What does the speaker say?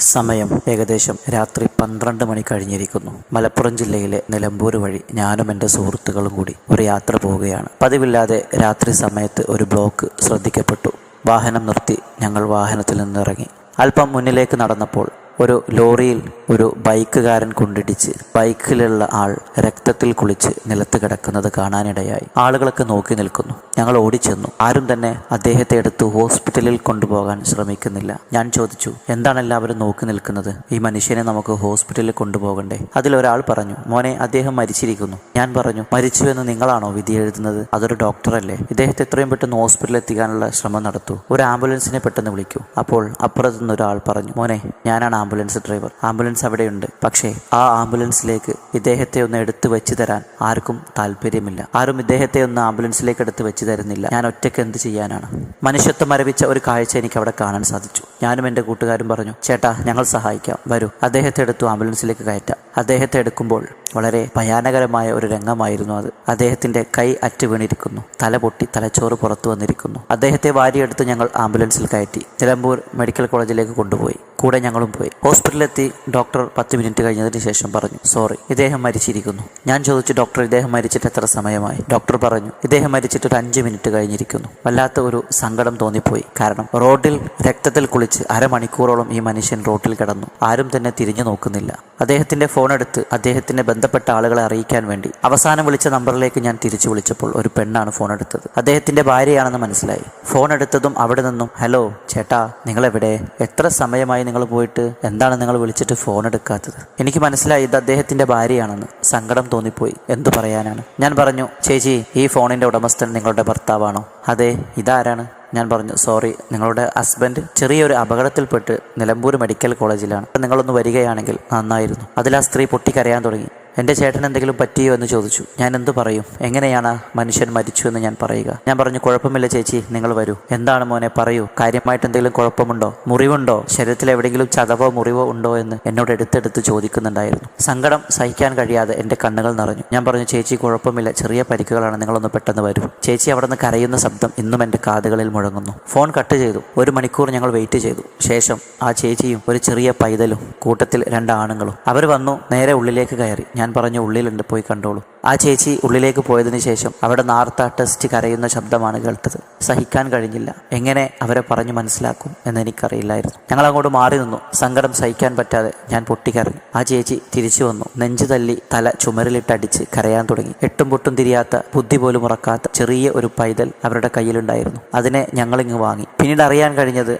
സമയം ഏകദേശം രാത്രി പന്ത്രണ്ട് മണി കഴിഞ്ഞിരിക്കുന്നു. മലപ്പുറം ജില്ലയിലെ നിലമ്പൂർ വഴി ഞാനും എന്റെ സുഹൃത്തുക്കളും കൂടി ഒരു യാത്ര പോവുകയാണ്. പതിവില്ലാതെ രാത്രി സമയത്ത് ഒരു ബ്ലോക്ക് ശ്രദ്ധിക്കപ്പെട്ടു. വാഹനം നിർത്തി ഞങ്ങൾ വാഹനത്തിൽ നിന്നിറങ്ങി. അല്പം മുന്നിലേക്ക് നടന്നപ്പോൾ ഒരു ലോറിയിൽ ഒരു ബൈക്കുകാരൻ കൊണ്ടിടിച്ച് ബൈക്കിലുള്ള ആൾ രക്തത്തിൽ കുളിച്ച് നിലത്ത് കിടക്കുന്നത് കാണാനിടയായി. ആളുകളൊക്കെ നോക്കി നിൽക്കുന്നു. ഞങ്ങൾ ഓടിച്ചെന്നു. ആരും തന്നെ അദ്ദേഹത്തെ എടുത്ത് ഹോസ്പിറ്റലിൽ കൊണ്ടുപോകാൻ ശ്രമിക്കുന്നില്ല. ഞാൻ ചോദിച്ചു എന്താണ് എല്ലാവരും നോക്കി നിൽക്കുന്നത്? ഈ മനുഷ്യനെ നമുക്ക് ഹോസ്പിറ്റലിൽ കൊണ്ടുപോകണ്ടേ? അതിലൊരാൾ പറഞ്ഞു മോനെ അദ്ദേഹം മരിച്ചിരിക്കുന്നു. ഞാൻ പറഞ്ഞു മരിച്ചു എന്ന് നിങ്ങളാണോ വിധി എഴുതുന്നത്? അതൊരു ഡോക്ടറല്ലേ. ഇദ്ദേഹത്തെ എത്രയും പെട്ടെന്ന് ഹോസ്പിറ്റലിൽ എത്തിക്കാനുള്ള ശ്രമം നടത്തു. ഒരു ആംബുലൻസിനെ പെട്ടെന്ന് വിളിക്കൂ. അപ്പോൾ അപ്പുറത്തുനിന്ന് ഒരാൾ പറഞ്ഞു മോനെ ഞാനാണ് ആംബുലൻസ് ഡ്രൈവർ. ആംബുലൻസ് അവിടെയുണ്ട്. പക്ഷേ ആ ആംബുലൻസിലേക്ക് ഇദ്ദേഹത്തെ ഒന്ന് എടുത്തു വെച്ച് തരാൻ ആർക്കും താല്പര്യമില്ല ആരും ഇദ്ദേഹത്തെ ഒന്ന് ആംബുലൻസിലേക്ക് എടുത്ത് വെച്ച് തരുന്നില്ല. ഞാൻ ഒറ്റയ്ക്ക് എന്ത് ചെയ്യാനാണ്? മനുഷ്യത്വം മരവിച്ച ഒരു കാഴ്ച എനിക്ക് അവിടെ കാണാൻ സാധിച്ചു. ഞാനും എന്റെ കൂട്ടുകാരും പറഞ്ഞു ചേട്ടാ ഞങ്ങൾ സഹായിക്കാം. വരൂ. അദ്ദേഹത്തെ എടുത്തു ആംബുലൻസിലേക്ക് കയറ്റാം. അദ്ദേഹത്തെ എടുക്കുമ്പോൾ വളരെ ഭയാനകരമായ ഒരു രംഗമായിരുന്നു അത്. അദ്ദേഹത്തിന്റെ കൈ അറ്റു വീണിരിക്കുന്നു. തല പൊട്ടി തലച്ചോറ് പുറത്തു വന്നിരിക്കുന്നു. അദ്ദേഹത്തെ വാരിയെടുത്ത് ഞങ്ങൾ ആംബുലൻസിൽ കയറ്റി. നിലമ്പൂർ മെഡിക്കൽ കോളേജിലേക്ക് കൊണ്ടുപോയി. കൂടെ ഞങ്ങളും പോയി. ഹോസ്പിറ്റലിലെത്തി ഡോക്ടർ പത്ത് മിനിറ്റ് കഴിഞ്ഞതിന് ശേഷം പറഞ്ഞു സോറി ഇദ്ദേഹം മരിച്ചിരിക്കുന്നു. ഞാൻ ചോദിച്ചു ഡോക്ടർ ഇദ്ദേഹം മരിച്ചിട്ട് എത്ര സമയമായി? ഡോക്ടർ പറഞ്ഞു ഇദ്ദേഹം മരിച്ചിട്ട് ഒരു അഞ്ച് മിനിറ്റ് കഴിഞ്ഞിരിക്കുന്നു. വല്ലാത്ത ഒരു സങ്കടം തോന്നിപ്പോയി. കാരണം റോഡിൽ രക്തത്തിൽ കുളിച്ച് അരമണിക്കൂറോളം ഈ മനുഷ്യൻ റോഡിൽ കിടന്നു. ആരും തന്നെ തിരിഞ്ഞു നോക്കുന്നില്ല. അദ്ദേഹത്തിന്റെ ഫോൺ എടുത്ത് അദ്ദേഹത്തിന്റെ ബന്ധപ്പെട്ട ആളുകളെ അറിയിക്കാൻ വേണ്ടി അവസാനം വിളിച്ച നമ്പറിലേക്ക് ഞാൻ തിരിച്ചു വിളിച്ചപ്പോൾ ഒരു പെണ്ണാണ് ഫോൺ എടുത്തത്. അദ്ദേഹത്തിന്റെ ഭാര്യയാണെന്ന് മനസ്സിലായി. ഫോൺ എടുത്തതും അവിടെ നിന്നും ഹലോ ചേട്ടാ നിങ്ങൾ എവിടെ എത്ര സമയമായി നിങ്ങൾ പോയിട്ട്? എന്താണ് നിങ്ങൾ വിളിച്ചിട്ട് ഫോൺ എടുക്കാത്തത് എനിക്ക് മനസ്സിലായി ഇത് അദ്ദേഹത്തിന്റെ ഭാര്യയാണെന്ന്. സങ്കടം തോന്നിപ്പോയി. എന്തു പറയാനാണ്? ഞാൻ പറഞ്ഞു ചേച്ചി ഈ ഫോണിന്റെ ഉടമസ്ഥൻ നിങ്ങളുടെ ഭർത്താവാണോ? അതെ ഇതാരാണ്? ഞാൻ പറഞ്ഞു സോറി നിങ്ങളുടെ ഹസ്ബൻഡ് ചെറിയൊരു അപകടത്തിൽപ്പെട്ട് നിലമ്പൂർ മെഡിക്കൽ കോളേജിലാണ്. നിങ്ങളൊന്ന് വരികയാണെങ്കിൽ നന്നായിരുന്നു. അതിൽ ആ സ്ത്രീ പൊട്ടിക്കരയാൻ തുടങ്ങി. എന്റെ ചേട്ടൻ എന്തെങ്കിലും പറ്റിയോ? എന്ന് ചോദിച്ചു. ഞാൻ എന്തു പറയും? എങ്ങനെയാണ് മനുഷ്യൻ മരിച്ചു എന്ന് ഞാൻ പറയുക? ഞാൻ പറഞ്ഞു കുഴപ്പമില്ല ചേച്ചി നിങ്ങൾ വരൂ. എന്താണ് മോനെ പറയൂ. കാര്യമായിട്ട് എന്തെങ്കിലും കുഴപ്പമുണ്ടോ? മുറിവുണ്ടോ? ശരീരത്തിൽ എവിടെയെങ്കിലും ചതവോ മുറിവോ ഉണ്ടോ എന്ന് എന്നോട് എടുത്തെടുത്ത് ചോദിക്കുന്നുണ്ടായിരുന്നു. സങ്കടം സഹിക്കാൻ കഴിയാതെ എന്റെ കണ്ണുകൾ നിറഞ്ഞു. ഞാൻ പറഞ്ഞു ചേച്ചി കുഴപ്പമില്ല. ചെറിയ പരിക്കുകളാണ്. നിങ്ങളൊന്ന് പെട്ടെന്ന് വരൂ. ചേച്ചി അവിടെ കരയുന്ന ശബ്ദം ഇന്നും എന്റെ കാതുകളിൽ മുഴങ്ങുന്നു. ഫോൺ കട്ട് ചെയ്തു. ഒരു മണിക്കൂർ ഞങ്ങൾ വെയിറ്റ് ചെയ്തു. ശേഷം ആ ചേച്ചിയും ഒരു ചെറിയ പൈതലും കൂട്ടത്തിൽ രണ്ട് ആണുങ്ങളും. അവർ വന്നു നേരെ ഉള്ളിലേക്ക് കയറി. ഞാൻ പറഞ്ഞു ഉള്ളിലുണ്ട് പോയി കണ്ടോളൂ. ആ ചേച്ചി ഉള്ളിലേക്ക് പോയതിനു ശേഷം അവിടെ നാർത്ത ടെസ്റ്റ് കരയുന്ന ശബ്ദമാണ് കേട്ടത് സഹിക്കാൻ കഴിഞ്ഞില്ല. എങ്ങനെ അവരെ പറഞ്ഞു മനസ്സിലാക്കും എന്ന് എനിക്കറിയില്ലായിരുന്നു ഞങ്ങൾ അങ്ങോട്ട് മാറി നിന്നു. സങ്കടം സഹിക്കാൻ പറ്റാതെ ഞാൻ പൊട്ടിക്കരഞ്ഞു. ആ ചേച്ചി തിരിച്ചു വന്നു. നെഞ്ചു തല്ലി തല ചുമരിലിട്ടടിച്ച് കരയാൻ തുടങ്ങി. എട്ടും പൊട്ടും തിരിയാത്ത ബുദ്ധി പോലും ഉറക്കാത്ത ചെറിയ ഒരു പൈതൽ അവരുടെ കയ്യിലുണ്ടായിരുന്നു. അതിനെ ഞങ്ങളിങ്ങ് വാങ്ങി. പിന്നീട് അറിയാൻ കഴിഞ്ഞത്